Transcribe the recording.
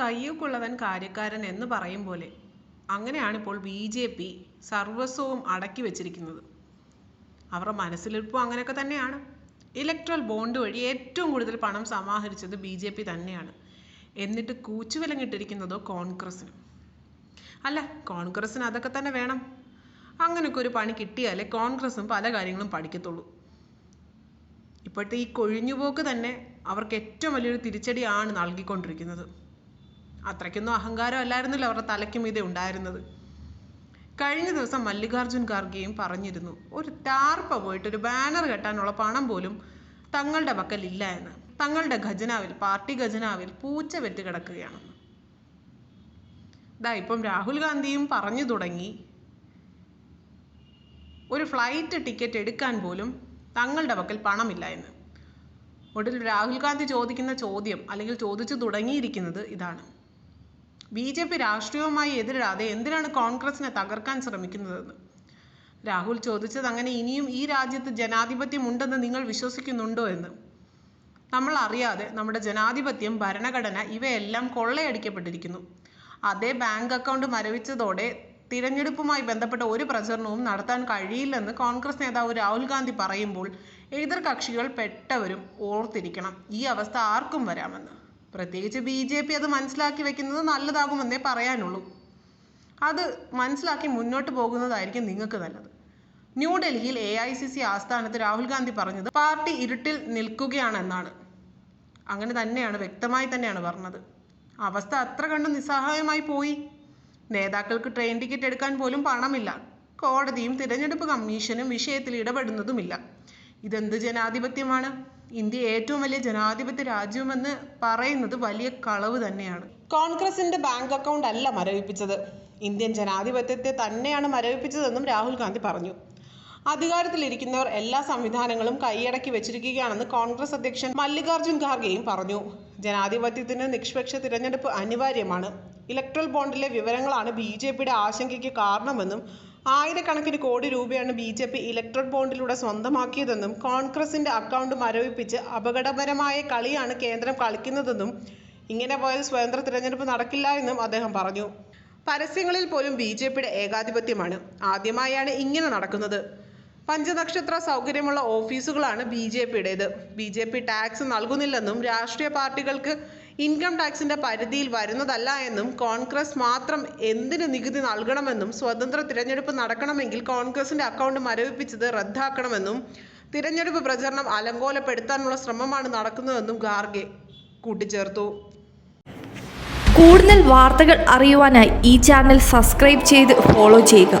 കയ്യൂക്കുള്ളവൻ കാര്യക്കാരൻ എന്ന് പറയും പോലെ. അങ്ങനെയാണിപ്പോൾ ബി ജെ പി സർവസ്വവും അടക്കി വെച്ചിരിക്കുന്നത്. അവരുടെ മനസ്സിലിപ്പോൾ അങ്ങനെയൊക്കെ തന്നെയാണ്. ഇലക്ട്രൽ ബോണ്ട് വഴി ഏറ്റവും കൂടുതൽ പണം സമാഹരിച്ചത് ബി ജെ പി തന്നെയാണ്. എന്നിട്ട് കൂച്ചുവിലങ്ങിട്ടിരിക്കുന്നതോ കോൺഗ്രസ്സിന്. അല്ല കോൺഗ്രസ്സിന് അതൊക്കെ തന്നെ വേണം. അങ്ങനെയൊക്കെ ഒരു പണി കിട്ടിയാലേ കോൺഗ്രസ്സും പല കാര്യങ്ങളും പഠിക്കത്തുള്ളൂ. ഇപ്പോഴത്തെ ഈ കൊഴിഞ്ഞുപോക്ക് തന്നെ അവർക്ക് ഏറ്റവും വലിയൊരു തിരിച്ചടിയാണ് നൽകിക്കൊണ്ടിരിക്കുന്നത്. അത്രയ്ക്കൊന്നും അഹങ്കാരം അല്ലായിരുന്നല്ലോ അവരുടെ തലയ്ക്ക് ഇതേ ഉണ്ടായിരുന്നത്. കഴിഞ്ഞ ദിവസം മല്ലികാർജുൻ ഖാർഗെയും പറഞ്ഞിരുന്നു ഒരു ടാർപ്പ പോയിട്ട് ഒരു ബാനർ കെട്ടാനുള്ള പണം പോലും തങ്ങളുടെ പക്കൽ ഇല്ല എന്ന്. തങ്ങളുടെ ഖജനാവിൽ പാർട്ടി ഖജനാവിൽ പൂച്ച വെറ്റ് കിടക്കുകയാണെന്ന് ഇതാ ഇപ്പം രാഹുൽ ഗാന്ധിയും പറഞ്ഞു തുടങ്ങി ഒരു ഫ്ലൈറ്റ് ടിക്കറ്റ് എടുക്കാൻ പോലും തങ്ങളുടെ പക്കൽ പണമില്ല എന്ന്. ഒടുവിൽ രാഹുൽ ഗാന്ധി ചോദിക്കുന്ന ചോദ്യം അല്ലെങ്കിൽ ചോദിച്ചു തുടങ്ങിയിരിക്കുന്നത് ഇതാണ്. ബി ജെ പി രാഷ്ട്രീയവുമായി എതിരിടാതെ എന്തിനാണ് കോൺഗ്രസിനെ തകർക്കാൻ ശ്രമിക്കുന്നതെന്ന്? രാഹുൽ ചോദിച്ചത് അങ്ങനെ ഇനിയും ഈ രാജ്യത്ത് ജനാധിപത്യം ഉണ്ടെന്ന് നിങ്ങൾ വിശ്വസിക്കുന്നുണ്ടോ എന്ന്. നമ്മൾ അറിയാതെ നമ്മുടെ ജനാധിപത്യം ഭരണഘടന ഇവയെല്ലാം കൊള്ളയടിക്കപ്പെട്ടിരിക്കുന്നു. അതേ ബാങ്ക് അക്കൗണ്ട് മരവിച്ചതോടെ തിരഞ്ഞെടുപ്പുമായി ബന്ധപ്പെട്ട ഒരു പ്രചരണവും നടത്താൻ കഴിയില്ലെന്ന് കോൺഗ്രസ് നേതാവ് രാഹുൽ ഗാന്ധി പറയുമ്പോൾ എതിർ കക്ഷികൾ പെട്ടവരും ഓർത്തിരിക്കണം. ഈ അവസ്ഥ ആർക്കും വരാമെന്ന്. പ്രത്യേകിച്ച് ബി ജെ പി അത് മനസ്സിലാക്കി വെക്കുന്നത് നല്ലതാകുമെന്നേ പറയാനുള്ളൂ. അത് മനസ്സിലാക്കി മുന്നോട്ട് പോകുന്നതായിരിക്കും നിങ്ങൾക്ക് നല്ലത്. ന്യൂഡൽഹിയിൽ എ ഐ സി സി ആസ്ഥാനത്ത് രാഹുൽ ഗാന്ധി പറഞ്ഞത് പാർട്ടി ഇരുട്ടിൽ നിൽക്കുകയാണെന്നാണ്. അങ്ങനെ തന്നെയാണ് വ്യക്തമായി തന്നെയാണ് പറഞ്ഞത്. അവസ്ഥ അത്ര കണ്ട് നിസ്സഹായമായി പോയി. നേതാക്കൾക്ക് ട്രെയിൻ ടിക്കറ്റ് എടുക്കാൻ പോലും പണമില്ല. കോടതിയും തിരഞ്ഞെടുപ്പ് കമ്മീഷനും വിഷയത്തിൽ ഇടപെടുന്നതുമില്ല. ഇതെന്ത് ജനാധിപത്യമാണ്? ഇന്ത്യ ഏറ്റവും വലിയ ജനാധിപത്യ രാജ്യമെന്ന് പറയുന്നത് വലിയ കളവ് തന്നെയാണ്. കോൺഗ്രസിന്റെ ബാങ്ക് അക്കൗണ്ട് അല്ല മരവിപ്പിച്ചത്. ഇന്ത്യൻ ജനാധിപത്യത്തെ തന്നെയാണ് മരവിപ്പിച്ചതെന്നും രാഹുൽ ഗാന്ധി പറഞ്ഞു. അധികാരത്തിലിരിക്കുന്നവർ എല്ലാ സംവിധാനങ്ങളും കൈയടക്കി വെച്ചിരിക്കുകയാണെന്ന് കോൺഗ്രസ് അധ്യക്ഷൻ മല്ലികാർജുൻ ഖാർഗെയും പറഞ്ഞു. ജനാധിപത്യത്തിന് നിഷ്പക്ഷ തിരഞ്ഞെടുപ്പ് അനിവാര്യമാണ്. ഇലക്ട്രൽ ബോണ്ടിലെ വിവരങ്ങളാണ് ബി ജെ പിയുടെ ആശങ്കയ്ക്ക് കാരണമെന്നും ആയിരക്കണക്കിന് കോടി രൂപയാണ് ബി ജെ പി ഇലക്ട്രൽ ബോണ്ടിലൂടെ സ്വന്തമാക്കിയതെന്നും കോൺഗ്രസിന്റെ അക്കൗണ്ട് മരവിപ്പിച്ച് അപകടകരമായ കളിയാണ് കേന്ദ്രം കളിക്കുന്നതെന്നും ഇങ്ങനെ പോയാൽ സ്വതന്ത്ര തിരഞ്ഞെടുപ്പ് നടക്കില്ല എന്നും അദ്ദേഹം പറഞ്ഞു. പരസ്യങ്ങളിൽ പോലും ബി ജെ പിയുടെ ഏകാധിപത്യമാണ്. ആദ്യമായാണ് ഇങ്ങനെ നടക്കുന്നത്. പഞ്ചനക്ഷത്ര സൗകര്യമുള്ള ഓഫീസുകളാണ് ബി ജെ പിയുടേത്. ബി ജെ പി ടാക്സ് നൽകുന്നില്ലെന്നും രാഷ്ട്രീയ പാർട്ടികൾക്ക് ഇൻകം ടാക്സിന്റെ പരിധിയിൽ വരുന്നതല്ല എന്നും കോൺഗ്രസ് മാത്രം എന്തിന് നികുതി നൽകണമെന്നും സ്വതന്ത്ര തിരഞ്ഞെടുപ്പ് നടക്കണമെങ്കിൽ കോൺഗ്രസിന്റെ അക്കൗണ്ട് മരവിപ്പിച്ചത് റദ്ദാക്കണമെന്നും തിരഞ്ഞെടുപ്പ് പ്രചരണം അലങ്കോലപ്പെടുത്താനുള്ള ശ്രമമാണ് നടക്കുന്നതെന്നും ഗാർഗെ കൂട്ടിച്ചേർത്തു. കൂടുതൽ വാർത്തകൾ അറിയുവാനായി ഈ ചാനൽ സബ്സ്ക്രൈബ് ചെയ്ത് ഫോളോ ചെയ്യുക.